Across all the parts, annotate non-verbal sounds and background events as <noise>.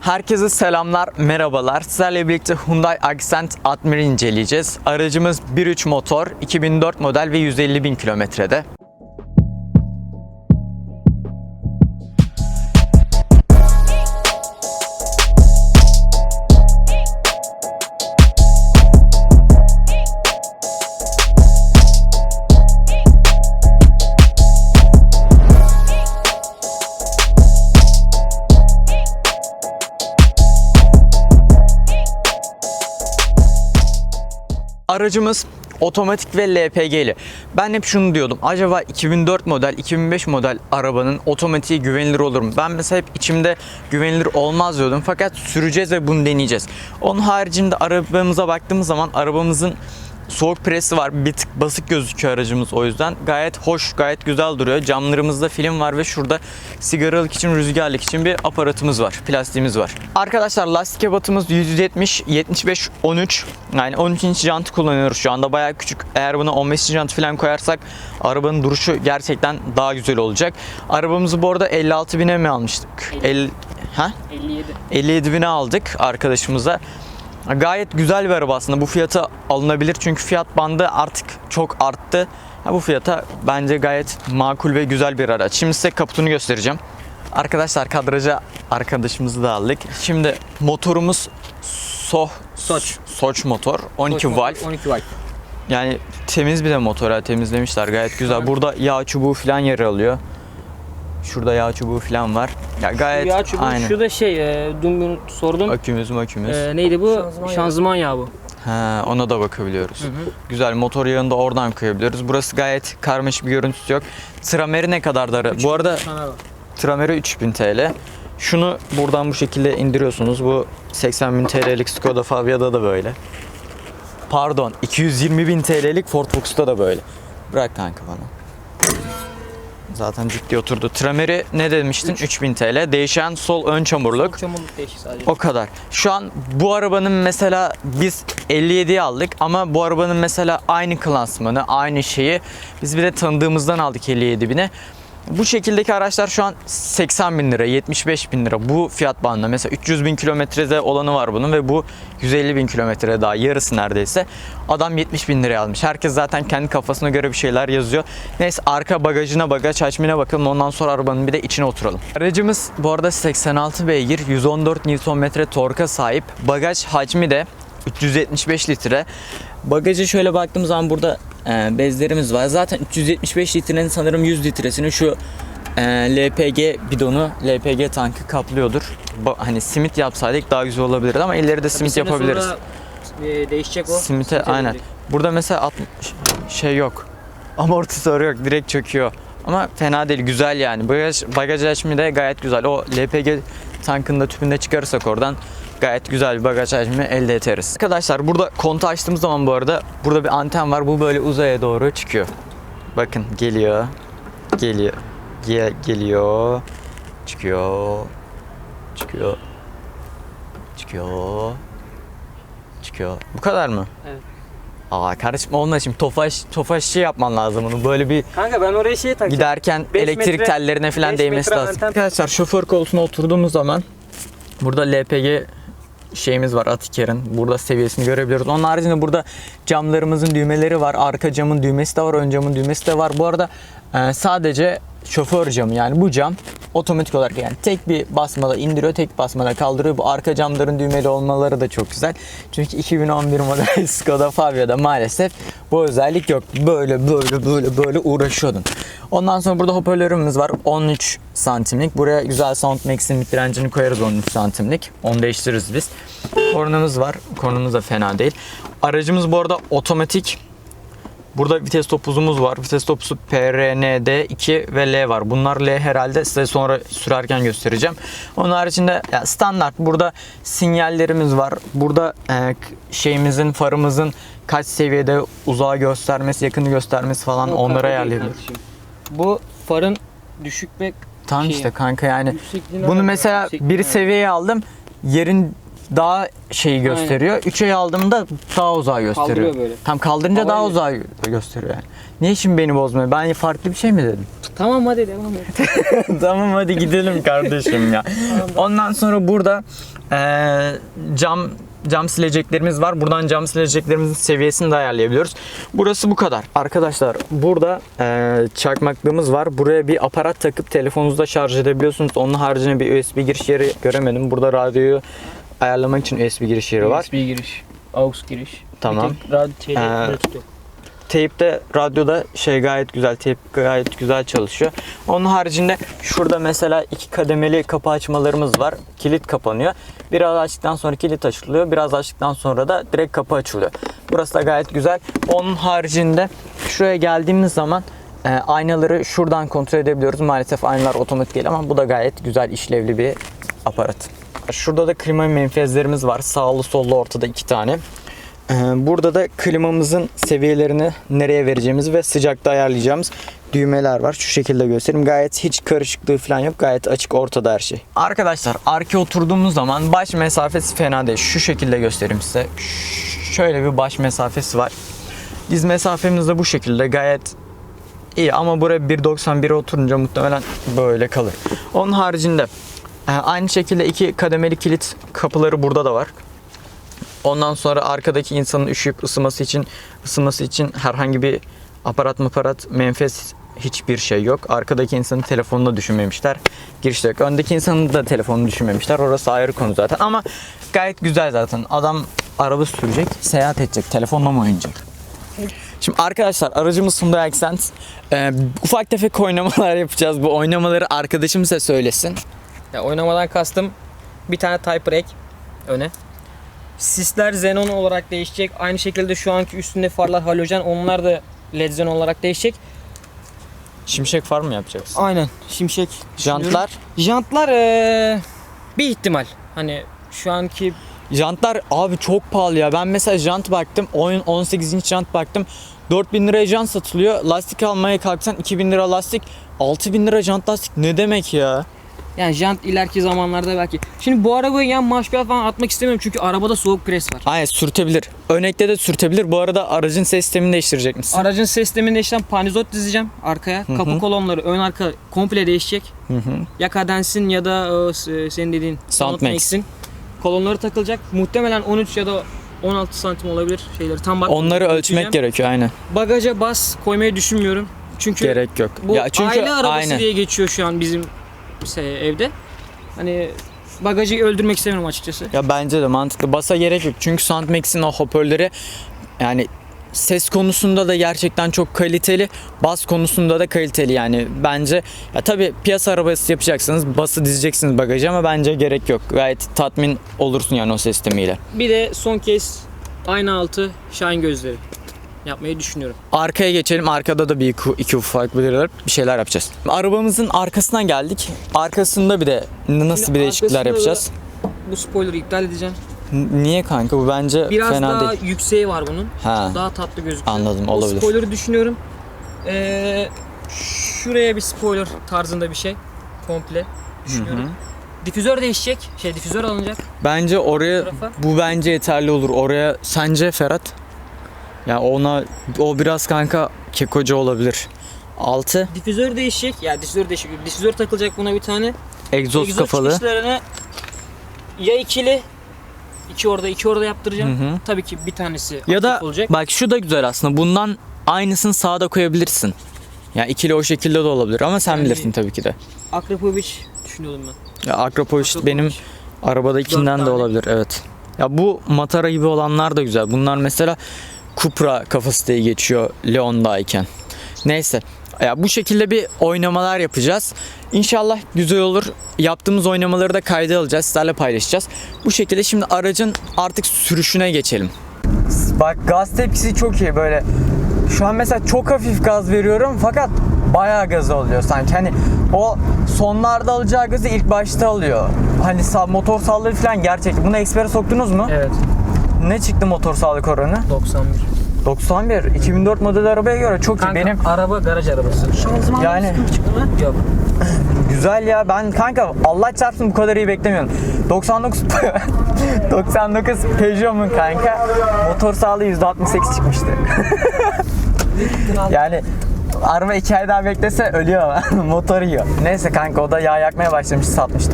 Herkese selamlar, merhabalar. Sizlerle birlikte Hyundai Accent Admir'i inceleyeceğiz. Aracımız 1.3 motor, 2004 model ve 150 bin kilometrede. Aracımız otomatik ve LPG'li. Ben hep şunu diyordum. Acaba 2004 model, 2005 model arabanın otomatiği güvenilir olur mu? Ben mesela hep içimde güvenilir olmaz diyordum. Fakat süreceğiz ve bunu deneyeceğiz. Onun haricinde arabamıza baktığımız zaman arabamızın soğuk presi var. Bir tık basık gözüküyor aracımız o yüzden. Gayet hoş, gayet güzel duruyor. Camlarımızda film var ve şurada sigaralık için, rüzgarlık için bir aparatımız var. Plastiğimiz var. Arkadaşlar lastik ebatımız 170, 75, 13. Yani 13 inç jantı kullanıyoruz şu anda. Bayağı küçük. Eğer buna 15 inç jant falan koyarsak arabanın duruşu gerçekten daha güzel olacak. Arabamızı bu arada 56 bine mi almıştık? 50, ha? 57. 57 bine aldık arkadaşımıza. Gayet güzel bir araba aslında. Bu fiyata alınabilir çünkü fiyat bandı artık çok arttı. Ha, bu fiyata bence gayet makul ve güzel bir araç. Şimdi size kaputunu göstereceğim. Arkadaşlar kadraja arkadaşımızı da aldık. Şimdi motorumuz Soh Soç. Soç motor 12 valve. 12 valve. Yani temiz bir de motor ha, temizlemişler gayet güzel. Burada yağ çubuğu falan yer alıyor. Şurada yağ çubuğu falan var. Ya gayet Ya çubuğu aynı. şu da şey, e, dün bunu sordum. Akümüz makümüz. E, neydi bu? Şanzıman Şanzıman, yağı. yağı bu. Ha, ona da bakabiliyoruz. Güzel motor yağını da oradan koyabiliyoruz. Burası gayet karmaşık bir görüntüsü yok. Trameri ne kadar da Bu arada. Trameri 3000 TL. Şunu buradan bu şekilde indiriyorsunuz. Bu 80.000 TL'lik Skoda Fabia'da da böyle. Pardon 220.000 TL'lik Ford Focus'ta da böyle. Bırak kanka bana. Zaten ciddi oturdu. Trameri ne demiştin? 3000 TL. Değişen sol ön çamurluk. Çamurluk değişik sadece. O kadar. Şu an bu arabanın mesela biz 57'yi aldık ama bu arabanın mesela aynı klasmanı, aynı şeyi biz bir de tanıdığımızdan aldık 57 bine. Bu şekildeki araçlar şu an 80 bin lira, 75 bin lira bu fiyat bandında. Mesela 300 bin kilometrede olanı var bunun ve bu 150 bin kilometre daha yarısı neredeyse. Adam 70 bin liraya almış. Herkes zaten kendi kafasına göre bir şeyler yazıyor. Neyse arka bagajına bagaj hacmine bakalım ondan sonra arabanın bir de içine oturalım. Aracımız bu arada 86 beygir 114 Nm torka sahip. Bagaj hacmi de 375 litre. Bagaja şöyle baktığım zaman burada e, bezlerimiz var. Zaten 375 litrenin sanırım 100 litresini şu e, LPG bidonu, LPG tankı kaplıyordur. Ba- hani simit yapsaydık daha güzel olabilirdi ama ileride Bir simit sene yapabiliriz. sonra, e, değişecek o. Simite Simite aynen. dönecek. Burada mesela 60 şey yok. Amortisör yok. Direkt çöküyor. Ama fena değil. Güzel yani. Bagaj, bagaj hacmi de gayet güzel. O LPG tankında tüpünde çıkarırsak oradan gayet güzel bir bagaj hacmi elde ederiz. Arkadaşlar burada kontağı açtığımız zaman bu arada burada bir anten var. Bu böyle uzaya doğru çıkıyor. Bakın geliyor. Geliyor. Ge- geliyor. Çıkıyor. Çıkıyor. Çıkıyor. Çıkıyor. Bu kadar mı? Evet. Aa kardeşim onunla şimdi tofaş tofaşçı yapman lazım bunu. Böyle bir Kanka ben oraya şey takacağım. giderken Beş elektrik metre- tellerine falan değmesi lazım. anten- Arkadaşlar şoför koltuğuna oturduğumuz zaman burada LPG şeyimiz var Atiker'in. Burada seviyesini görebiliyoruz. Onun haricinde burada camlarımızın düğmeleri var. Arka camın düğmesi de var. Ön camın düğmesi de var. Bu arada e, sadece şoför camı yani bu cam otomatik olarak yani tek bir basmada indiriyor, tek basmada kaldırıyor. Bu arka camların düğmeli olmaları da çok güzel. Çünkü 2011 model <laughs> Skoda Fabia'da maalesef bu özellik yok. Böyle böyle böyle böyle uğraşıyordun. Ondan sonra burada hoparlörümüz var. 13 santimlik. Buraya güzel Soundmax'in mid direncini koyarız 13 santimlik. Onu değiştiririz biz. Kornamız var. Kornamız da fena değil. Aracımız bu arada otomatik. Burada vites topuzumuz var. Vites topuzu PRND 2 ve L var. Bunlar L herhalde size sonra sürerken göstereceğim. Onun haricinde ya standart burada sinyallerimiz var. Burada e, şeyimizin farımızın kaç seviyede uzağı göstermesi, yakını göstermesi falan Yok, onları kardeşim. Bu farın düşük ve Tamam Şey işte kanka yani bunu mesela bir seviyeye aldım. Yerin daha şeyi gösteriyor. 3'e aldığımda daha uzağı gösteriyor. Kaldırıyor böyle. Tam kaldırınca daha Havayı- uzağı gösteriyor yani. Niye şimdi beni bozmuyor? Ben farklı bir şey mi dedim? <laughs> Tamam hadi devam et. <laughs> tamam hadi gidelim kardeşim ya. Ondan sonra burada eee, cam cam sileceklerimiz var. Buradan cam sileceklerimizin seviyesini de ayarlayabiliyoruz. Burası bu kadar. Arkadaşlar burada eee, çakmaklığımız var. Buraya bir aparat takıp telefonunuzda şarj edebiliyorsunuz. Onun haricinde bir USB giriş yeri göremedim. Burada radyoyu ayarlamak için USB giriş yeri var. USB giriş, AUX giriş. Tamam. Bir tek radyo şeyde Ee, Bluetooth. Teypte, radyoda şey gayet güzel, teyp gayet güzel çalışıyor. Onun haricinde şurada mesela iki kademeli kapı açmalarımız var. Kilit kapanıyor. Biraz açtıktan sonra kilit açılıyor. Biraz açtıktan sonra da direkt kapı açılıyor. Burası da gayet güzel. Onun haricinde şuraya geldiğimiz zaman e, aynaları şuradan kontrol edebiliyoruz. Maalesef aynalar otomatik değil ama bu da gayet güzel işlevli bir aparat. Şurada da klima menfezlerimiz var. Sağlı sollu ortada iki tane. Ee, Burada da klimamızın seviyelerini nereye vereceğimiz ve sıcaklığı ayarlayacağımız düğmeler var. Şu şekilde göstereyim. Gayet hiç karışıklığı falan yok. Gayet açık ortada her şey. Arkadaşlar arkaya oturduğumuz zaman baş mesafesi fena değil. Şu şekilde göstereyim size. Şöyle bir baş mesafesi var. Diz mesafemiz de bu şekilde gayet iyi ama buraya 1.91'e oturunca muhtemelen böyle kalır. Onun haricinde aynı şekilde iki kademeli kilit kapıları burada da var. Ondan sonra arkadaki insanın üşüyüp ısınması için ısınması için herhangi bir aparat maparat menfez hiçbir şey yok. Arkadaki insanın telefonunu düşünmemişler. Girişte yok. Öndeki insanın da telefonunu düşünmemişler. Orası ayrı konu zaten ama gayet güzel zaten. Adam araba sürecek, seyahat edecek. Telefonla mı oynayacak? Şimdi arkadaşlar aracımız Hyundai Accent. Ee, ufak tefek oynamalar yapacağız. Bu oynamaları arkadaşım size söylesin. Ya oynamadan kastım bir tane Type ek öne. Sisler xenon olarak değişecek. Aynı şekilde şu anki üstünde farlar halojen. Onlar da led xenon olarak değişecek. Şimşek far mı yapacaksın? Aynen. Şimşek. Jantlar? Jantlar eee, bir ihtimal. Hani şu anki Jantlar abi çok pahalı ya. Ben mesela jant baktım. 10 18 inç jant baktım. 4000 liraya jant satılıyor. Lastik almaya kalksan 2000 lira lastik. 6000 lira jant lastik ne demek ya? Yani jant ileriki zamanlarda belki. Şimdi bu arabayı yan maşpiyat falan atmak istemiyorum çünkü arabada soğuk pres var. Aynen sürtebilir. Örnekte de sürtebilir. Bu arada aracın ses sistemini değiştirecek misin? Aracın ses sisteminde işte panizot dizeceğim arkaya. Kapı kolonları ön arka komple değişecek. Hı hı. Ya Cadenz'in ya da e, s- senin dediğin Soundmax. Soundmax'in kolonları takılacak. Muhtemelen 13 ya da 16 santim olabilir şeyleri. Tam bak. Onları ölçmek gerekiyor aynen. Bagaja bas koymayı düşünmüyorum. Çünkü Gerek yok. bu ya çünkü aile arabası aynen. diye geçiyor şu an bizim şey, evde. Hani bagajı öldürmek istemiyorum açıkçası. Ya bence de mantıklı. Basa gerek yok. Çünkü Soundmax'in o hoparlörleri yani ses konusunda da gerçekten çok kaliteli. Bas konusunda da kaliteli yani. Bence ya tabii piyasa arabası yapacaksınız. Bası dizeceksiniz bagaja ama bence gerek yok. Gayet tatmin olursun yani o sistemiyle. Bir de son kez ayna altı şahin gözleri yapmayı düşünüyorum. Arkaya geçelim. Arkada da bir iki, iki ufak bir bir şeyler yapacağız. Arabamızın arkasına geldik. Arkasında bir de nasıl Şimdi bir değişiklikler yapacağız? Bu spoiler'ı iptal edeceğim. N- Niye kanka? Bu bence Biraz fena daha değil. yükseği var bunun. Ha. Daha tatlı gözüküyor. Anladım, O olabilir. spoiler'ı düşünüyorum. Ee, şuraya bir spoiler tarzında bir şey. Komple düşünüyorum. Difüzör değişecek. Şey difüzör alınacak. Bence oraya Tarafa. bu bence yeterli olur. Oraya sence Ferhat? Ya ona o biraz kanka kekoca olabilir. 6 Difüzör değişecek. Ya difüzör değişecek. Difüzör takılacak buna bir tane. egzoz Egzoz kafalı. çıkışlarını ya ikili iki orada iki orada yaptıracağım. Hı hı. Tabii ki bir tanesi Ya da olacak. bak şu da güzel aslında. Bundan aynısını sağda koyabilirsin. Ya ikili o şekilde de olabilir ama sen Yani- bilirsin tabii ki de. Akrapovic düşünüyordum ben. Ya Akrapovic Akrapovic. benim arabadakinden de olabilir evet. Ya bu Matara gibi olanlar da güzel. Bunlar mesela Cupra kafası diye geçiyor Leon'dayken. Neyse. Ya bu şekilde bir oynamalar yapacağız. İnşallah güzel olur. Yaptığımız oynamaları da kayda alacağız. Sizlerle paylaşacağız. Bu şekilde şimdi aracın artık sürüşüne geçelim. Bak gaz tepkisi çok iyi böyle. Şu an mesela çok hafif gaz veriyorum fakat bayağı gaz alıyor sanki. Hani o sonlarda alacağı gazı ilk başta alıyor. Hani sağ, motor sağlığı falan gerçek. Bunu ekspere soktunuz mu? Evet. Ne çıktı motor sağlık oranı? 91. 91. 2004 model arabaya göre çok iyi. Kanka Benim araba garaj arabası. Şanzıman Yani- sıkıntı çıktı mı? Yok. <laughs> güzel ya. Ben kanka Allah çarpsın bu kadar iyi beklemiyorum. 99 99 Peugeot'mun kanka motor sağlığı %68 çıkmıştı. <laughs> Yani araba iki ay daha beklese ölüyor <laughs> motor yiyor. Neyse kanka o da yağ yakmaya başlamış satmıştı.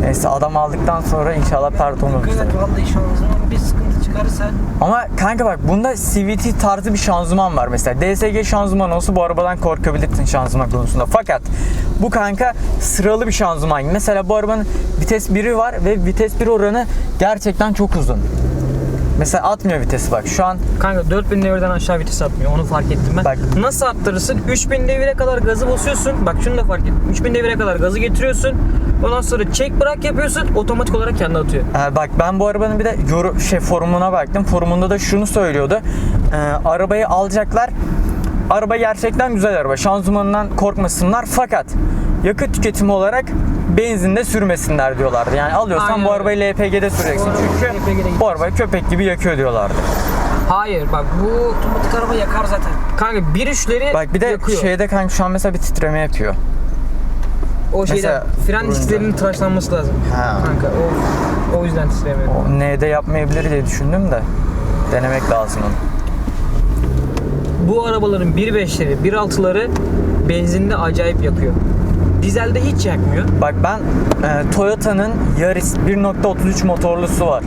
Neyse adam aldıktan sonra inşallah pert olmamıştır. Evet vallahi şanzıman bir sıkıntı çıkarırsa Ama kanka bak bunda CVT tarzı bir şanzıman var mesela. DSG şanzıman olsa bu arabadan korkabilirsin şanzıman konusunda. Fakat bu kanka sıralı bir şanzıman. Mesela bu arabanın vites 1'i var ve vites 1 oranı gerçekten çok uzun. Mesela atmıyor vitesi bak şu an Kanka 4000 devirden aşağı vites atmıyor. Onu fark ettim ben. Bak. Nasıl arttırırsın? 3000 devire kadar gazı basıyorsun. Bak şunu da fark ettim. 3000 devire kadar gazı getiriyorsun. Ondan sonra çek bırak yapıyorsun. Otomatik olarak kendi atıyor. Ee, bak ben bu arabanın bir de yorum, şey forumuna baktım. Forumunda da şunu söylüyordu. Ee, arabayı alacaklar. Araba gerçekten güzel araba. Şanzımanından korkmasınlar. Fakat yakıt tüketimi olarak benzinde sürmesinler diyorlardı. Yani alıyorsan Aynen bu öyle. arabayı LPG'de süreceksin. Bu araba Çünkü LPG'de gitmez. bu araba köpek gibi yakıyor diyorlardı. Hayır bak bu otomatik araba yakar zaten. kanka bir üçleri Bak bir de yakıyor. şeyde kanka şu an mesela bir titreme yapıyor. O mesela fren disklerinin tıraşlanması lazım. Ha. Kanka o, o yüzden titremiyor. O N'de yapmayabilir diye düşündüm de denemek lazım onu. Bu arabaların 1.5'leri, 1.6'ları benzinde acayip yakıyor. Dizelde hiç yakmıyor. Bak ben e, Toyota'nın Yaris 1.33 motorlusu var.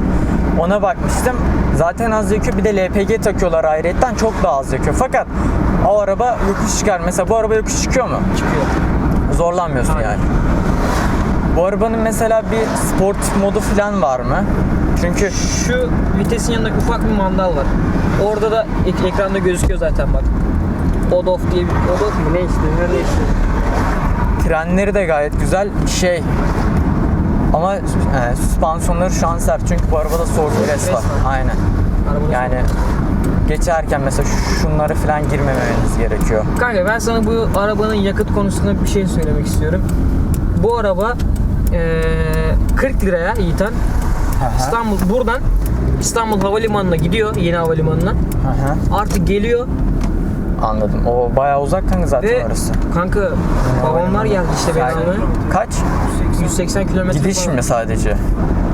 Ona bakmıştım. Zaten az yakıyor. Bir de LPG takıyorlar ayrıyetten çok daha az yakıyor. Fakat o araba yokuş çıkar. Mesela bu araba yokuş çıkıyor mu? Çıkıyor. Zorlanmıyorsun Hayır. yani. Bu arabanın mesela bir sport modu falan var mı? Çünkü Şu vitesin yanında ufak bir mandal var. Orada da ek- ekranda gözüküyor zaten bak. On off diye bir on off mu ne işte nerede işte. frenleri de gayet güzel. Şey ama e, süspansiyonları şu an sert. Çünkü bu arabada pres var. var. Aynen. Arabanın Yani geçerken mesela şunları falan girmemeniz gerekiyor. Kanka ben sana bu arabanın yakıt konusunda bir şey söylemek istiyorum. Bu araba eee 40 liraya Yiğitan İstanbul buradan İstanbul Havalimanı'na gidiyor yeni havalimanına. Hı. Artık geliyor Anladım. O bayağı uzak kanka zaten ve orası. kanka babamlar geldi işte beni Yani almaya. Kaç? 180 kilometre Gidiş falan. mi sadece?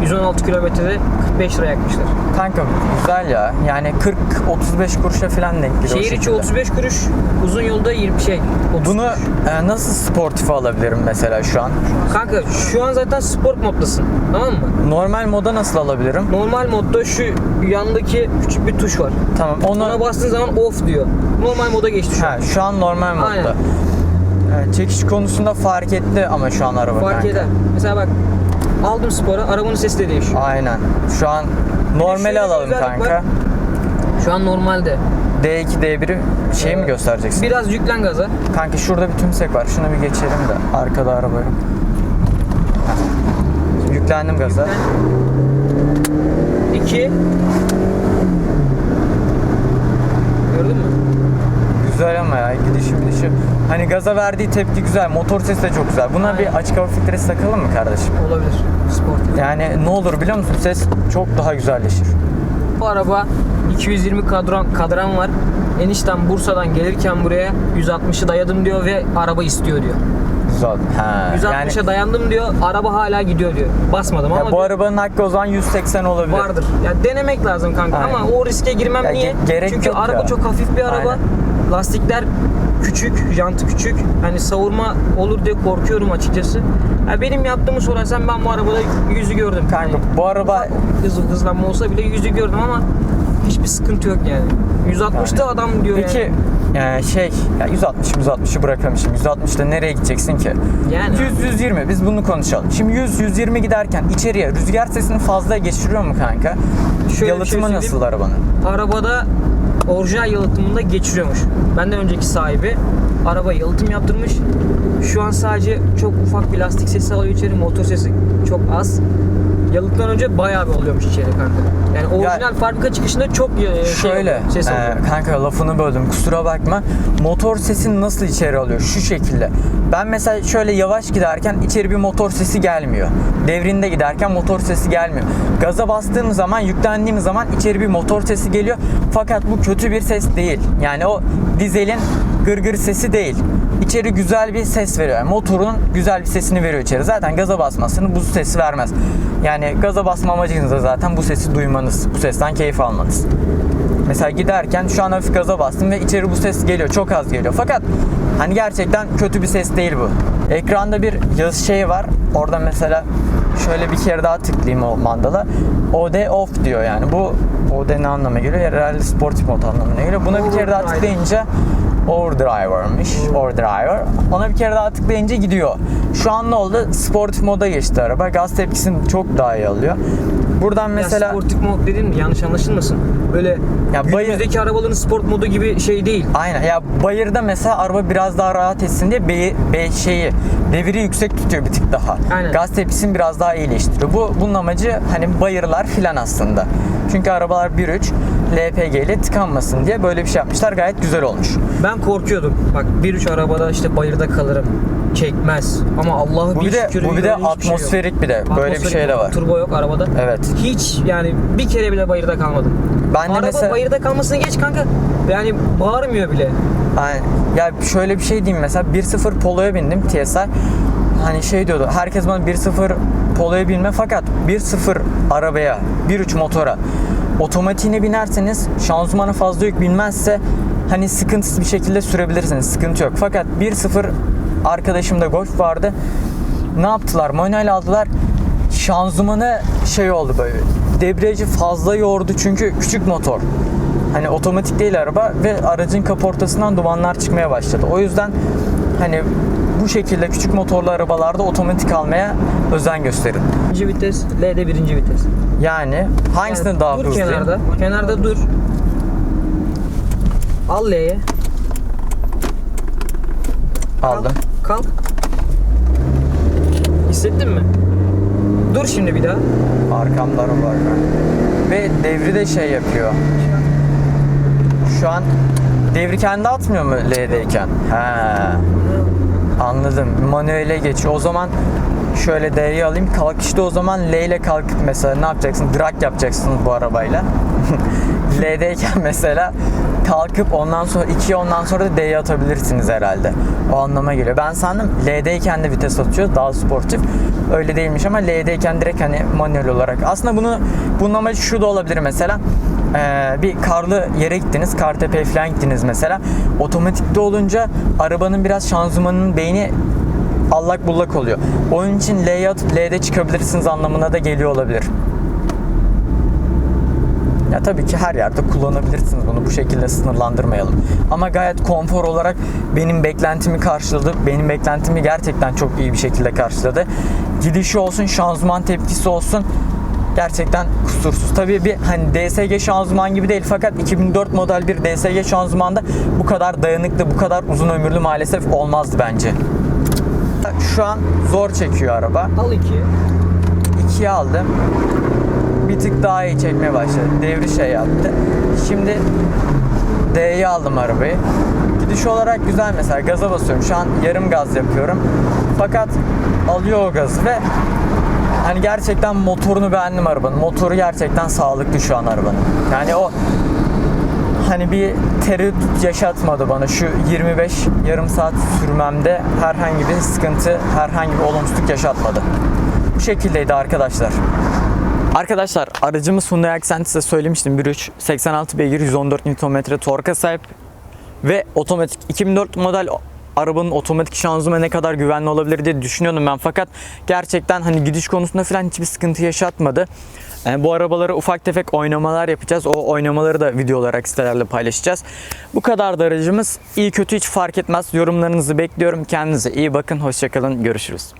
116 kilometrede 45 lira yakmışlar. Kanka güzel ya. Yani 40-35 kuruşa falan denk geliyor. Şehir içi şekilde. 35 kuruş, uzun yolda 20 şey. 30 Bunu e, nasıl sportife alabilirim mesela şu an? Kanka şu an zaten sport moddasın. Tamam mı? Normal moda nasıl alabilirim? Normal modda şu yandaki küçük bir tuş var. Tamam Ona onu bastığın zaman off diyor. Normal moda geçti şu an. şu an normal modda. Aynen. E, çekiş konusunda fark etti ama şu an araba Fark kanka. eder. Mesela bak aldım spora arabanın sesi de değişiyor. Aynen. Şu an normali şöyle alalım özellik kanka. var. Şu an normalde. D2 D1'i şey mi Ee, göstereceksin? Biraz yüklen gaza. Kanka şurada bir tümsek var. Şunu bir geçelim de. Arkada araba yok. Heh. Yüklendim gaza. Yüklen. İki. Gördün mü? Güzel ama ya gidişi Hani gaza verdiği tepki güzel. Motor sesi de çok güzel. Buna Aynen. bir açık hava filtresi takalım mı kardeşim? Olabilir. Sport. Yani ne olur biliyor musun? Ses çok daha güzelleşir. Bu araba 220 kadran, kadran var. Enişten Bursa'dan gelirken buraya 160'ı dayadım diyor ve araba istiyor diyor. Güzel. Ha. 160'a yani dayandım diyor. Araba hala gidiyor diyor. Basmadım ama ya bu diyor, arabanın hakkı o zaman 180 olabilir. vardır. Ya denemek lazım kanka Aynen. ama o riske girmem Ya niye? ge- gerek Çünkü araba ya. çok hafif bir araba. Aynen. Lastikler küçük, jantı küçük. Hani savurma olur diye korkuyorum açıkçası. Ya benim yaptığımı sorarsan ben bu arabada yüzü gördüm. Kanka Hani bu araba hız, hızlanma olsa bile yüzü gördüm ama hiçbir sıkıntı yok yani. 160'ta adam diyor Peki yani. e, şey ya 160 160'ı bırakmışım. 160'da nereye gideceksin ki? Yani 100 120 biz bunu konuşalım. Şimdi 100 120 giderken içeriye rüzgar sesini fazla geçiriyor mu kanka? Şöyle şey Yalıtımı söyleyeyim. nasıl arabanın? arabada orijinal yalıtımında geçiriyormuş. Benden önceki sahibi araba yalıtım yaptırmış. Şu an sadece çok ufak bir lastik sesi alıyor içeri, motor sesi çok az. Yalıtımdan önce bayağı bir oluyormuş içeri kanka. Yani orijinal fabrika çıkışında çok e, şey Şöyle ses alıyor. e, kanka lafını böldüm kusura bakma. Motor sesini nasıl içeri alıyor? Şu şekilde. Ben mesela şöyle yavaş giderken içeri bir motor sesi gelmiyor. Devrinde giderken motor sesi gelmiyor. Gaza bastığım zaman yüklendiğim zaman içeri bir motor sesi geliyor. Fakat bu kötü bir ses değil. Yani o dizelin gırgır sesi değil. İçeri güzel bir ses veriyor. Yani motorun güzel bir sesini veriyor içeri. Zaten gaza basmasını bu sesi vermez. Yani gaza basma amacınız da zaten bu sesi duymanız, bu sesten keyif almanız. Mesela giderken şu an hafif gaza bastım ve içeri bu ses geliyor. Çok az geliyor. Fakat hani gerçekten kötü bir ses değil bu. Ekranda bir yazı şeyi var. Orada mesela şöyle bir kere daha tıklayayım o mandala. OD off diyor yani. Bu OD ne anlama geliyor? Herhalde sportif mod anlamına geliyor. Buna bir kere daha Overdrive. tıklayınca overdriver'mış. Overdriver. Ona bir kere daha tıklayınca gidiyor. Şu an ne oldu? Sportif moda geçti araba. Gaz tepkisini çok daha iyi alıyor. Buradan Mesela ya sportif mod dedin mi? Yanlış anlaşılmasın. Böyle Ya bayır- günümüzdeki arabaların sport modu gibi şey değil. Aynen ya bayırda mesela araba biraz daha rahat etsin diye be, be- şeyi deviri yüksek tutuyor bir tık daha. Aynen. Gaz tepkisini biraz daha iyileştiriyor. Bu bunun amacı hani bayırlar filan aslında. Çünkü arabalar 1.3 LPG ile tıkanmasın diye böyle bir şey yapmışlar. Gayet güzel olmuş. Ben korkuyordum. Bak 1.3 arabada işte bayırda kalırım. Çekmez. Ama Allah'a Bu bir bir de şükür bu bir de şey atmosferik bir de böyle bir Atmosferik şey de var. Turbo yok arabada. Evet. Hiç yani bir kere bile bayırda kalmadım. Ben de Araba mesela bayırda kalmasını geç kanka. Yani bağırmıyor bile. Aynen. Ya şöyle bir şey diyeyim mesela 1.0 Polo'ya bindim TSI. Hani şey diyordu herkes bana 1.0 Polo'ya binme fakat 1.0 arabaya 1.3 motora otomatiğine binerseniz şanzımanı fazla yük binmezse hani sıkıntısız bir şekilde sürebilirsiniz. Sıkıntı yok. Fakat 1.0 arkadaşımda Golf vardı. Ne yaptılar? Manuel aldılar. Şanzımanı şey oldu böyle. Debriyajı fazla yordu çünkü küçük motor. Hani otomatik değil araba ve aracın kaportasından dumanlar çıkmaya başladı. O yüzden hani bu şekilde küçük motorlu arabalarda otomatik almaya özen gösterin. İkinci vites, L'de birinci vites. Yani hangisini Yani daha dur hızlıyım? kenarda. Kenarda dur. Al L'ye. Aldım. Kalk. Hissettin mi? Dur şimdi bir daha. Arkamda araba var. Ve devri de şey yapıyor. Şu an devri kendi atmıyor mu L'deyken? He. Anladım. Manuele geçiyor. O zaman şöyle D'yi alayım. Kalkışta o zaman L ile kalkıp mesela ne yapacaksın? Drag yapacaksın bu arabayla. <laughs> L'deyken mesela kalkıp ondan sonra 2'ye ondan sonra da D'ye atabilirsiniz herhalde. O anlama geliyor. Ben sandım L'deyken de vites atıyor. Daha sportif. Öyle değilmiş ama L'deyken direkt hani manuel olarak. Aslında bunu bunun amacı şu da olabilir mesela. Ee, bir karlı yere gittiniz, Kartepe'ye falan gittiniz mesela. Otomatikte olunca arabanın biraz şanzımanının beyni allak bullak oluyor. Onun için L'ye atıp L'de çıkabilirsiniz anlamına da geliyor olabilir. Ya tabii ki her yerde kullanabilirsiniz bunu bu şekilde sınırlandırmayalım. Ama gayet konfor olarak benim beklentimi karşıladı. Benim beklentimi gerçekten çok iyi bir şekilde karşıladı. Gidişi olsun, şanzıman tepkisi olsun gerçekten kusursuz. Tabii bir hani DSG şanzıman gibi değil fakat 2004 model bir DSG şanzımanda bu kadar dayanıklı, bu kadar uzun ömürlü maalesef olmazdı bence. Şu an zor çekiyor araba. Al ikiye. 2'ye aldım. Bir tık daha iyi çekmeye başladı. Devri şey yaptı. Şimdi D'ye aldım arabayı. Gidiş olarak güzel mesela gaza basıyorum. Şu an yarım gaz yapıyorum. Fakat alıyor o gazı ve hani gerçekten motorunu beğendim arabanın. Motoru gerçekten sağlıklı şu an arabanın. Yani o hani bir tereddüt yaşatmadı bana şu 25 yarım saat sürmemde herhangi bir sıkıntı, herhangi bir olumsuzluk yaşatmadı. Bu şekildeydi arkadaşlar. Arkadaşlar aracımız Hyundai Accent size söylemiştim 1.3 86 beygir 114 Nm torka sahip ve otomatik 2004 model arabanın otomatik şanzımanı ne kadar güvenli olabilir diye düşünüyordum ben fakat gerçekten hani gidiş konusunda falan hiçbir sıkıntı yaşatmadı. Yani bu arabalara ufak tefek oynamalar yapacağız. O oynamaları da video olarak sitelerle paylaşacağız. Bu kadar da aracımız. İyi kötü hiç fark etmez. Yorumlarınızı bekliyorum. Kendinize iyi bakın. Hoşçakalın. Görüşürüz.